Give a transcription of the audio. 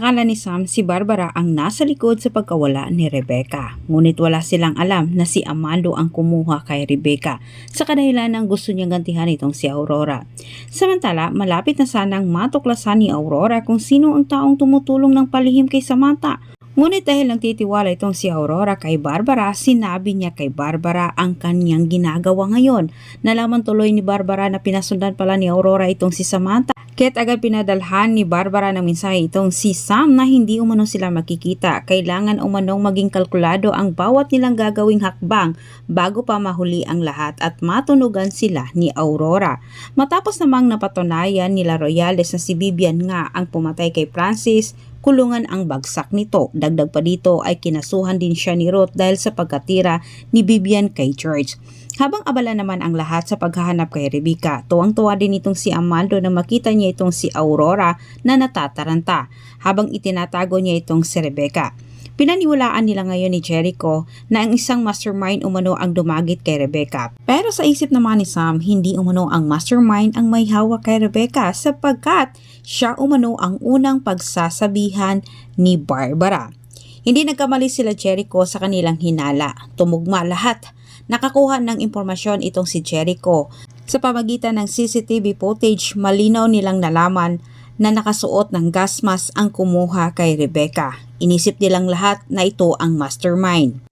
Akala ni Sam si Barbara ang nasa likod sa pagkawala ni Rebecca. Ngunit wala silang alam na si Amando ang kumuha kay Rebecca sa kadahilan ng gusto niyang gantihan itong si Aurora. Samantala, malapit na sanang matuklasan ni Aurora kung sino ang taong tumutulong ng palihim kay Samantha. Ngunit dahil nagtitiwala itong si Aurora kay Barbara, sinabi niya kay Barbara ang kanyang ginagawa ngayon. Nalaman tuloy ni Barbara na pinasundan pala ni Aurora itong si Samantha. Kaya't agad pinadalhan ni Barbara ng mensahe itong si Sam na hindi umano sila makikita. Kailangan umanong maging kalkulado ang bawat nilang gagawing hakbang bago pa mahuli ang lahat at matunugan sila ni Aurora. Matapos namang napatunayan nila Royales na si Vivian nga ang pumatay kay Francis, kulungan ang bagsak nito. Dagdag pa dito ay kinasuhan din siya ni Ruth dahil sa pagkatira ni Vivian kay George. Habang abala naman ang lahat sa paghahanap kay Rebecca, tuwang-tuwa din itong si Amando na makita niya itong si Aurora na natataranta habang itinatago niya itong si Rebecca. Pinaniwalaan nila ngayon ni Jericho na ang isang mastermind umano ang dumagit kay Rebecca. Pero sa isip naman ni Sam, hindi umano ang mastermind ang may hawak kay Rebecca sapagkat siya umano ang unang pagsasabihan ni Barbara. Hindi nagkamali sila Jericho sa kanilang hinala. Tumugma lahat. Nakakuha ng impormasyon itong si Jericho. Sa pamagitan ng CCTV footage, malinaw nilang nalaman na nakasuot ng gas mask ang kumuha kay Rebecca. Inisip nilang lahat na ito ang mastermind.